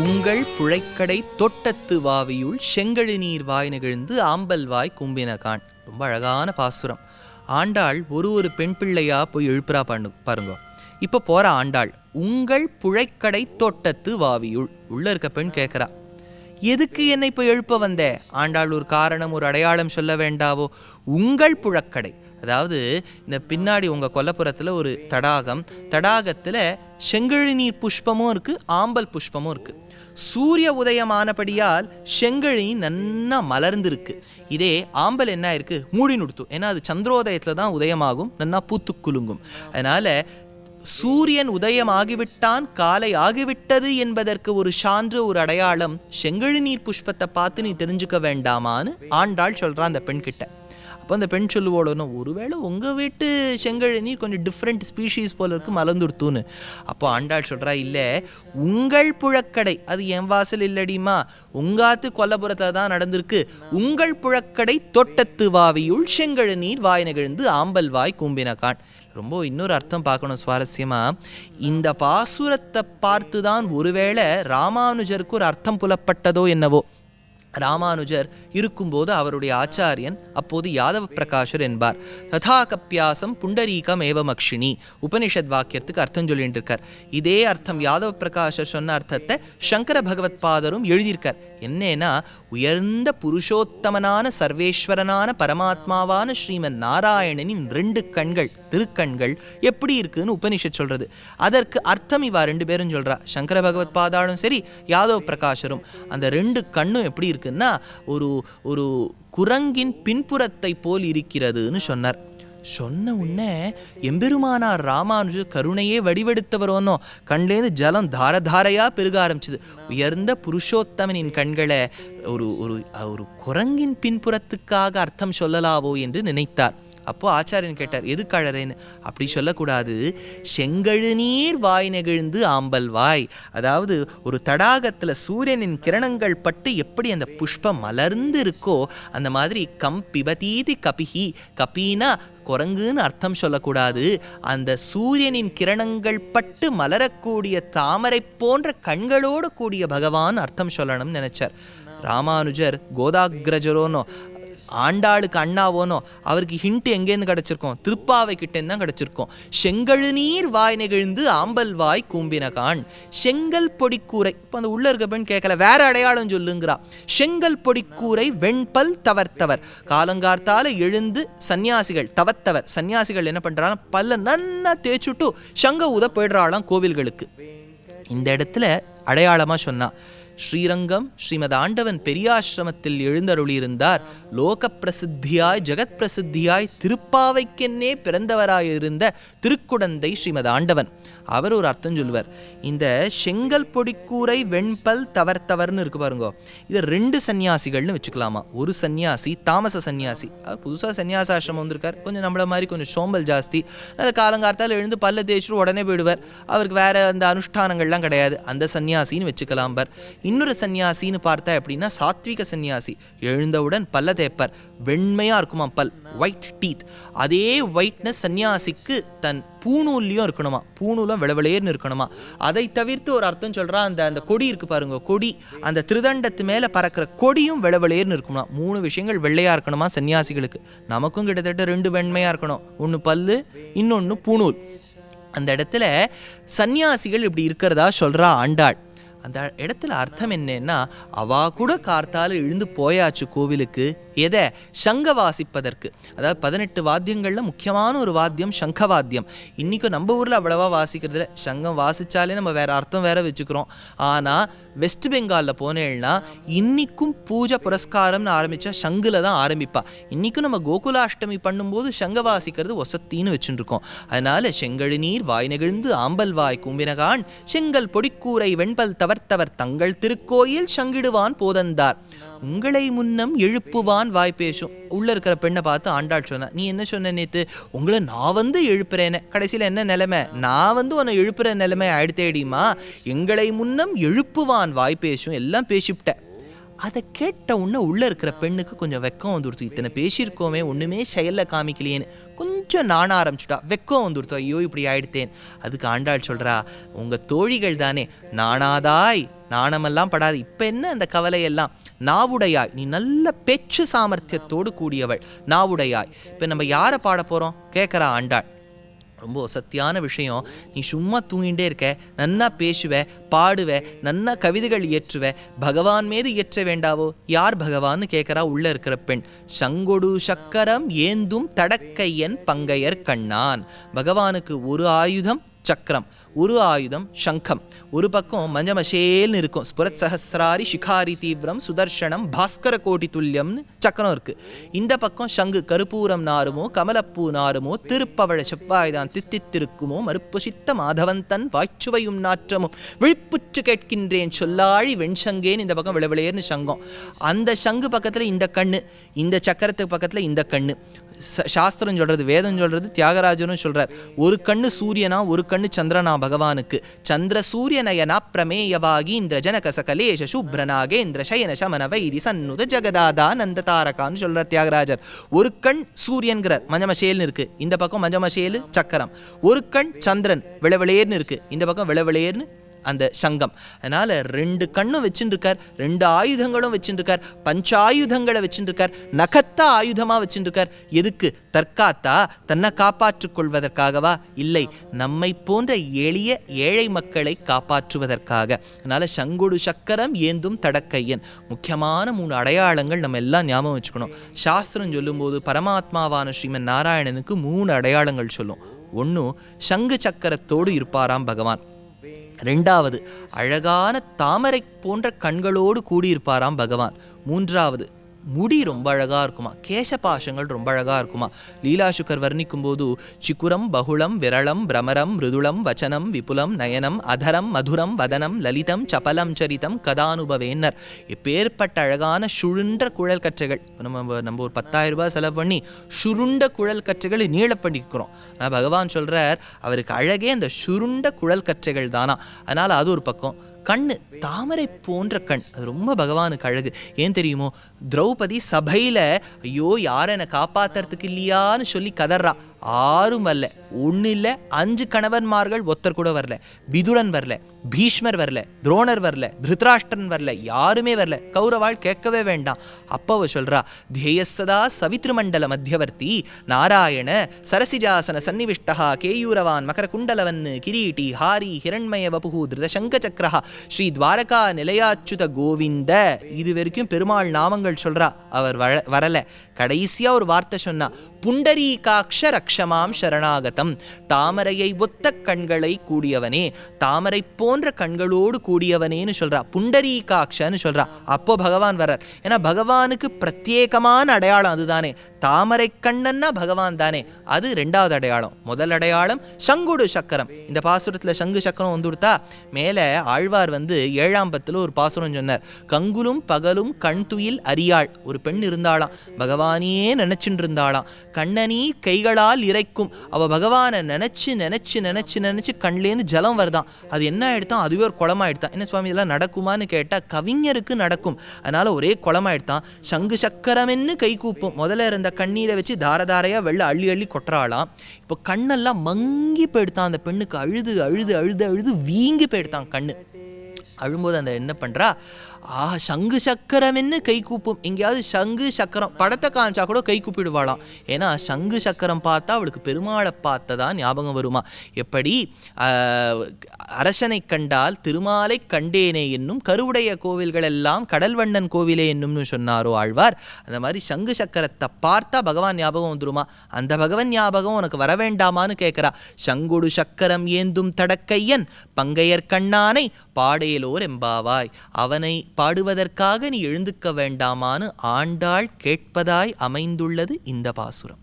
உங்கள் புழைக்கடை தொட்டத்து வாவியுள் செங்கழி நீர் வாய் நெகிழ்ந்து ஆம்பல் வாய் கும்பினகான் ரொம்ப அழகான பாசுரம். ஆண்டாள் ஒரு ஒரு பெண் பிள்ளையா போய் எழுப்புறா பண்ணு பாருங்க. இப்போ போற ஆண்டாள் உங்கள் புழைக்கடை தொட்டத்து வாவியுள். உள்ள இருக்க பெண் கேட்குறா எதுக்கு என்னை இப்போ எழுப்ப வந்த? ஆண்டாள் ஒரு காரணம் ஒரு அடையாளம் சொல்ல வேண்டாவோ? உங்கள் புழக்கடை அதாவது இந்த பின்னாடி உங்கள் கொல்லப்புறத்தில் ஒரு தடாகம் தடாகத்தில் செங்கழிநீர் புஷ்பமும் இருக்குது ஆம்பல் புஷ்பமும் இருக்குது சூரிய உதயமானபடியால் செங்கழி நன்னா மலர்ந்திருக்கு. இதே ஆம்பல் என்ன ஆயிருக்கு? மூடி நுடுத்து. ஏன்னா அது சந்திரோதயத்தில் தான் உதயமாகும் நன்னா பூத்து குலுங்கும். அதனால் சூரியன் உதயம் ஆகிவிட்டான் காலை ஆகிவிட்டது என்பதற்கு ஒரு சான்று ஒரு அடையாளம் செங்கழி நீர் புஷ்பத்தை பார்த்து நீ தெரிஞ்சுக்க வேண்டாமான்னு ஆண்டாள் சொல்கிறான் அந்த பெண்கிட்ட. அப்போ அந்த பெண் சொல்லுவோடனோ ஒருவேளை உங்கள் வீட்டு செங்கழு நீர் கொஞ்சம் டிஃப்ரெண்ட் ஸ்பீஷீஸ் போல இருக்கு மலர்ந்துடுத்துன்னு. அப்போ ஆண்டாள் சொல்கிறா இல்லை உங்கள் புழக்கடை அது என் வாசல் இல்லடிமா உங்காத்து கொல்லபுரத்தில் தான் நடந்திருக்கு. உங்கள் புழக்கடை தொட்டத்து வாவியுள் செங்கழு நீர் வாய் நிகழ்ந்து ஆம்பல் வாய் கூம்பினகான். ரொம்ப இன்னொரு அர்த்தம் பார்க்கணும் சுவாரஸ்யமாக இந்த பாசுரத்தை பார்த்து தான் ஒருவேளை ராமானுஜருக்கு ஒரு அர்த்தம் புலப்பட்டதோ என்னவோ. ராமானுஜர் இருக்கும்போது அவருடைய ஆச்சாரியன் அப்போது யாதவ பிரகாஷர் என்பார். ததா கப்பியாசம் புண்டரீகம் ஏவமக்ஷினி உபனிஷத் வாக்கியத்துக்கு அர்த்தம் சொல்லிட்டு இருக்கார் இதே அர்த்தம் யாதவ பிரகாஷர் சொன்ன அர்த்தத்தை சங்கர பகவத் பாதரும் எழுதியிருக்கார். என்னன்னா உயர்ந்த புருஷோத்தமனான சர்வேஸ்வரனான பரமாத்மாவான ஸ்ரீமன் நாராயணனின் ரெண்டு கண்கள் திருக்கண்கள் எப்படி இருக்குன்னு உபனிஷத் சொல்றது. அதற்கு அர்த்தம் இவா ரெண்டு பேரும் சொல்றா. சங்கர பகவத் பாதாளும் சரி யாதவ் பிரகாஷரும். அந்த ரெண்டு கண்ணும் எப்படி இருக்குன்னா ஒரு ஒரு குரங்கின் பின்புறத்தை போல் இருக்கிறதுன்னு சொன்னார். சொன்ன உடனே எம்பெருமானார் ராமானுஜர் கருணையே வடிவெடுத்தவரோனோ கண்லேருந்து ஜலம் தார தாரையா பெருக ஆரம்பிச்சது. உயர்ந்த புருஷோத்தமனின் கண்களை ஒரு ஒரு ஒரு குரங்கின் பின்புறத்துக்காக அர்த்தம் சொல்லலாவோ என்று நினைத்தார். அப்போது ஆச்சாரியன் கேட்டார் எதுக்கு அழறேன்னு? அப்படி சொல்லக்கூடாது. செங்கழு நீர் வாய் நெகிழ்ந்து ஆம்பல் வாய். அதாவது ஒரு தடாகத்தில் சூரியனின் கிரணங்கள் பட்டு எப்படி அந்த புஷ்பம் மலர்ந்து இருக்கோ அந்த மாதிரி கம் பிபதீதி கபிஹி. கபீனா குரங்குன்னு அர்த்தம் சொல்லக்கூடாது. அந்த சூரியனின் கிரணங்கள் பட்டு மலரக்கூடிய தாமரை போன்ற கண்களோடு கூடிய பகவான் அர்த்தம் சொல்லணும்னு நினைச்சார். ராமானுஜர் கோதாகிரஜரோனோ ஆண்டாளுக்கு அண்ணாவோனோ அவருக்கு ஹிண்ட் எங்கேருந்து கிடச்சிருக்கோம்? திருப்பாவை கிட்டேருந்து தான் கிடச்சிருக்கோம். செங்கழு நீர் வாய் நெகிழ்ந்து ஆம்பல் வாய் கூம்பினகான் செங்கல் பொடிக்கூரை இப்போ அந்த உள்ள இருக்க பெண் கேட்கல வேற அடையாளம் சொல்லுங்கிறா. செங்கல் பொடிக்கூரை வெண்பல் தவர்த்தவர். காலங்கார்த்தால எழுந்து சன்னியாசிகள் தவர்த்தவர். சன்னியாசிகள் என்ன பண்றாங்க? பல்ல நன்னா தேய்ச்சுட்டு சங்க ஊத போயிடுறாளாம் கோவில்களுக்கு. இந்த இடத்துல அடையாளமா சொன்னான் ஸ்ரீரங்கம் ஸ்ரீமத் ஆண்டவன் பெரியாசிரமத்தில் எழுந்தருளியிருந்தார். லோக பிரசித்தியாய் ஜெகத் பிரசித்தியாய் திருப்பாவைக்கென்னே பிறந்தவராயிருந்த திருக்குடந்தை ஸ்ரீமத் ஆண்டவன். அவர் ஒரு அர்த்தம் சொல்லுவார். இந்த செங்கல் பொடிக்கூரை வெண்பல் தவர்த்தவர்னு இருக்கு பாருங்க. இது ரெண்டு சன்னியாசிகள்னு வச்சுக்கலாமா? ஒரு சன்னியாசி தாமச சன்னியாசி புதுசாக சன்னியாசாசிரமம் வந்திருக்கார். கொஞ்சம் நம்மள மாதிரி கொஞ்சம் சோம்பல் ஜாஸ்தி. அதில் காலங்கார்த்தால் எழுந்து பல்ல தேய்ச்சிட்டு உடனே போயிடுவார். அவருக்கு வேற அந்த அனுஷ்டானங்கள்லாம் கிடையாது. அந்த சன்னியாசின்னு வச்சுக்கலாம் பர் இன்னொரு சன்னியாசின்னு பார்த்தா எப்படின்னா சாத்விக சன்னியாசி எழுந்தவுடன் பல்ல தேப்பர் வெண்மையாக இருக்குமா பல். ஒயிட் டீத் அதே ஒயிட்னஸ் சன்னியாசிக்கு தன் பூணூல்லையும் இருக்கணுமா? பூணூலும் விளவிளையர்னு இருக்கணுமா? அதை தவிர்த்து ஒரு அர்த்தம் சொல்கிறா அந்த அந்த கொடி இருக்கு பாருங்க கொடி. அந்த திருதண்டத்து மேலே பறக்கிற கொடியும் விளவிளையர்னு இருக்கணுமா மூணு விஷயங்கள் வெள்ளையாக இருக்கணுமா சன்னியாசிகளுக்கு நமக்கும் கிட்டத்தட்ட ரெண்டு வெண்மையாக இருக்கணும். ஒன்று பல்லு இன்னொன்று பூணூல். அந்த இடத்துல சன்னியாசிகள் இப்படி இருக்கிறதா சொல்கிறா ஆண்டாள். அந்த இடத்துல அர்த்தம் என்னன்னா அவா கூட கார்த்தால எழுந்து போயாச்சு கோவிலுக்கு. எதை? சங்க வாசிப்பதற்கு அதாவது பதினெட்டு வாத்தியங்களில் முக்கியமான ஒரு வாத்தியம் சங்க வாத்தியம் இன்றைக்கும் நம்ம ஊரில் அவ்வளவா வாசிக்கிறதுல சங்கம் வாசித்தாலே நம்ம வேறு அர்த்தம் வேறு வச்சுக்கிறோம். ஆனால் வெஸ்ட் பெங்காலில் போனேன்னா இன்றைக்கும் பூஜை புரஸ்காரம்னு ஆரம்பித்தா சங்குல தான் ஆரம்பிப்பா. இன்றைக்கும் நம்ம கோகுலாஷ்டமி பண்ணும்போது சங்க வாசிக்கிறது ஒசத்தின்னு வச்சுருக்கோம். அதனால் செங்கழு நீர் வாய் நெகிழ்ந்து ஆம்பல் வாய் கும்பினகான் செங்கல் பொடிக்கூரை வெண்பல் தவர்த்தவர் தங்கள் திருக்கோயில் சங்கிடுவான் போதந்தார். உங்களை முன்னம் எழுப்புவான் வாய்ப்பேசும் உள்ளே இருக்கிற பெண்ணை பார்த்து ஆண்டாள் சொன்னா நீ என்ன சொன்ன நேற்று உங்களை நான் வந்து எழுப்புறேன்னு. கடைசியில் என்ன நிலைமை? நான் வந்து உன்னை எழுப்புற நிலைமை ஆயிடுத்தேடிமா எங்களை முன்னம் எழுப்புவான் வாய்ப்பேசும் எல்லாம் பேசிவிட்டேன் அதை கேட்ட உடனே உள்ளே இருக்கிற பெண்ணுக்கு கொஞ்சம் வெக்கம் வந்துடுத்து. இத்தனை பேசியிருக்கோமே ஒன்றுமே செயலில் காமிக்கலையேன்னு. கொஞ்சம் நாண ஆரம்பிச்சுட்டா. வெக்கம் வந்துடுத்தோம் ஐயோ இப்படி ஆயிடுத்தேன். அதுக்கு ஆண்டாள் சொல்கிறா உங்கள் தோழிகள் தானே. நாணாதாய். நாணமெல்லாம் படாது. இப்போ என்ன அந்த கவலையெல்லாம்? நாவுடையாய் நீ நல்ல பேச்சு சாமர்த்தியத்தோடு கூடியவள். நாவுடையாய். இப்போ நம்ம யாரை பாட போகிறோம் கேட்குறா ஆண்டாள். ரொம்ப சத்தியான விஷயம். நீ சும்மா தூங்கிட்டே இருக்க. நன்னா பேசுவ பாடுவ நன்னா கவிதைகள் இயற்றுவ. பகவான் மீது இயற்ற வேண்டாவோ? யார் பகவான்னு கேட்குறா உள்ள இருக்கிற பெண். சங்கொடு சக்கரம் ஏந்தும் தடக்கையன் பங்கையர் கண்ணான். பகவானுக்கு ஒரு ஆயுதம் சக்கரம் ஒரு ஆயுதம் சங்கம். ஒரு பக்கம் மஞ்சமசேல்னு இருக்கும். ஸ்புரத் சஹசிராரி ஷிகாரி தீவிரம் சுதர்ஷனம் பாஸ்கர கோட்டி துல்லியம்னு சக்கரம் இருக்கு. இந்த பக்கம் சங்கு கருப்பூரம் நாருமோ கமலப்பூ நாருமோ திருப்பவழ செவ்வாய்தான் தித்தித்திருக்குமோ மறுப்புசித்த மாதவந்தன் வாய்ச்சுவையும் நாற்றமும். விழிப்புற்று கேட்கின்றேன் சொல்லாழி வெண்சங்கேன்னு இந்த பக்கம் விளவிளையர்னு சங்கம். அந்த சங்கு பக்கத்தில் இந்த கண்ணு இந்த சக்கரத்துக்கு பக்கத்தில் இந்த கண்ணு. சாஸ்திரம் சொல்றது வேதம் சொல்றது தியாகராஜனும் சொல்கிறார் ஒரு கண்ணு சூரியனா ஒரு கண்ணு சந்திரனா பகவானுக்கு. சந்திர சூரிய நயனா பிரமேயவாகி இந்திர ஜனக சகலேஷ இந்திர சயன சமன வைரி சன்னுத ஜெகதாதா நந்த தாரகான்னு சொல்றார் தியாகராஜர். ஒரு கண் சூரியன்கிறார். மஞ்சமசேல்னு இருக்கு. இந்த பக்கம் மஞ்சமசேலு சக்கரம். ஒரு கண் சந்திரன் விளவிளையர்னு இருக்கு. இந்த பக்கம் விளவிளையர்னு அந்த சங்கம். அதனால் ரெண்டு கண்ணும் வச்சுருக்கார் ரெண்டு ஆயுதங்களும் வச்சுருக்கார் பஞ்சாயுதங்களை வச்சுருக்கார் நகத்தா நகத்த ஆயுதமா எதுக்கு? தற்காத்தா தன்னை காப்பாற்றிக் கொள்வதற்காகவா? இல்லை நம்மை போன்ற எளிய ஏழை மக்களை காப்பாற்றுவதற்காக. அதனால் சங்குடு சக்கரம் ஏந்தும் தடக்கையன். முக்கியமான மூணு அடையாளங்கள் நம்ம எல்லாம் ஞாபகம் வச்சுக்கணும். சாஸ்திரம் சொல்லும்போது பரமாத்மாவான ஸ்ரீமன் நாராயணனுக்கு மூணு அடையாளங்கள் சொல்லும். ஒன்று சங்கு சக்கரத்தோடு இருப்பாராம் பகவான். ரெண்டாவது அழகான தாமரை போன்ற கண்களோடு கூடியிருப்பாராம் பகவான். மூன்றாவது முடி ரொம்ப அழகா இருக்குமா? கேசபாசங்கள் ரொம்ப அழகா இருக்குமா? லீலாசுக்கர் வர்ணிக்கும் போது சிக்குரம் பகுளம் விரளம் பிரமரம் மிருதுளம் வச்சனம் விபுலம் நயனம் அதரம் மதுரம் வதனம் லலிதம் சபலம் சரிதம் கதானுபவேன்னர். எப்பேற்பட்ட அழகான சுருண்ட குழல் கற்றைகள். நம்ம நம்ம ஒரு பத்தாயிரம் ரூபாய் செலவு பண்ணி சுருண்ட குழல் கற்றைகளை நீள பண்ணிக்கிறோம். ஆனால் பகவான் சொல்கிறார் அவருக்கு அழகே அந்த சுருண்ட குழல் கற்றைகள் தானா? அதனால அது ஒரு பக்கம். கண் தாமரை போன்ற கண். அது ரொம்ப பகவானுக்கு அழகு. ஏன் தெரியுமோ? திரௌபதி சபையில ஐயோ யாரை என்னை காப்பாத்துறதுக்கு இல்லையான்னு சொல்லி கதறா. ஆறும் வரல. ஒன்றும் இல்லை. அஞ்சு கணவன்மார்கள் ஒருத்தர் கூட வரல. விதுரன் வரல. பீஷ்மர் வரல. துரோணர் வரல. திருத்ராஷ்டிரன் வரல. யாருமே வரல. கௌரவாள் கேட்கவே வேண்டாம். அப்போ அவ சொல்றா தேயசதா சவித்ருமண்டல மத்தியவர்த்தி. நாராயண சரசிஜாசன சன்னிவிஷ்டா கேயூரவான் மகர குண்டலவன் கிரீட்டி ஹாரி ஹிரண்மய வபுகு திருதசங்க சக்கரஹா ஸ்ரீ துவாரகா நிலையாச்சுத கோவிந்த. இது வரைக்கும் பெருமாள் நாமங்கள் சொல்றா அவர் வர வரல. கடைசியா ஒரு வார்த்தை சொன்னா புண்டரீகாட்ச ரக்ஷமாம் சரணாகதம். தாமரையை ஒத்த கண்களை கூடியவனே தாமரை போன்ற கண்களோடு கூடியவனேன்னு சொல்றா. புண்டரீகாட்சன்னு சொல்றா. அப்போ பகவான் வர்றார். ஏன்னா பகவானுக்கு பிரத்யேகமான அடையாளம் அதுதானே. தாமரை கண்ணன்னா பகவான் தானே. அது ரெண்டாவது அடையாளம். முதல் அடையாளம் சங்குடு சக்கரம். இந்த பாசுரத்தில் சங்கு சக்கரம் வந்து கொடுத்தா மேலே ஆழ்வார் வந்து ஏழாம் பத்தில் ஒரு பாசுரம் சொன்னார். கங்குலும் பகலும் கண் துயில் அறியாள் ஒரு பெண் இருந்தாளாம். பகவானையே நினைச்சுட்டு இருந்தாளாம். கண்ணனி கைகளால் இறைக்கும். அவள் பகவானை நினச்சி நினச்சி நினச்சி நினச்சி கண்லேருந்து ஜலம் வருதான் அது என்ன ஆகிடுதான் அதுவே ஒரு குளமாயிடுதான் என்ன சுவாமி இதெல்லாம் நடக்குமான்னு கேட்டால் கவிஞருக்கு நடக்கும். அதனால் ஒரே குளமாயிடுதான் சங்கு சக்கரமென்னு கை கூப்பும். முதல்ல இருந்த கண்ணீரை வச்சு தாரதாரையாக வெள்ள அள்ளி அள்ளி கொட்டுறாளாம். இப்போ கண்ணெல்லாம் மங்கி போயிடுத்தான். அந்த பெண்ணுக்கு அழுது அழுது அழுது அழுது வீங்கி போயிடுத்தான் கண்ணு. அழும்போது அந்த என்ன பண்ணுறா ஆ சங்கு சக்கரம்னு கை கூப்பும்? எங்கேயாவது சங்கு சக்கரம் படத்தை காமிச்சா கூட கை கூப்பிடுவாளாம். ஏன்னா சங்கு சக்கரம் பார்த்தா அவளுக்கு பெருமாளை பார்த்ததா ஞாபகம் வருமா? எப்படி அரசனை கண்டால் திருமாலை கண்டேனே என்னும் கருவுடைய கோவில்கள் எல்லாம் கடல்வண்ணன் கோவிலே என்னும்னு சொன்னாரோ ஆழ்வார். அந்த மாதிரி சங்கு சக்கரத்தை பார்த்தா பகவான் ஞாபகம் வந்துருமா? அந்த பகவான் ஞாபகம் உனக்கு வர வேண்டாமான்னு கேட்குறா. சங்குடு சக்கரம் ஏந்தும் தடக்கையன் பங்கையர் கண்ணானை பாடையலோர் எம்பாவாய். அவனை பாடுவதற்காக நீ எழுந்துக்க வேண்டாமான்னு ஆண்டாள் கேட்பதாய் அமைந்துள்ளது இந்த பாசுரம்.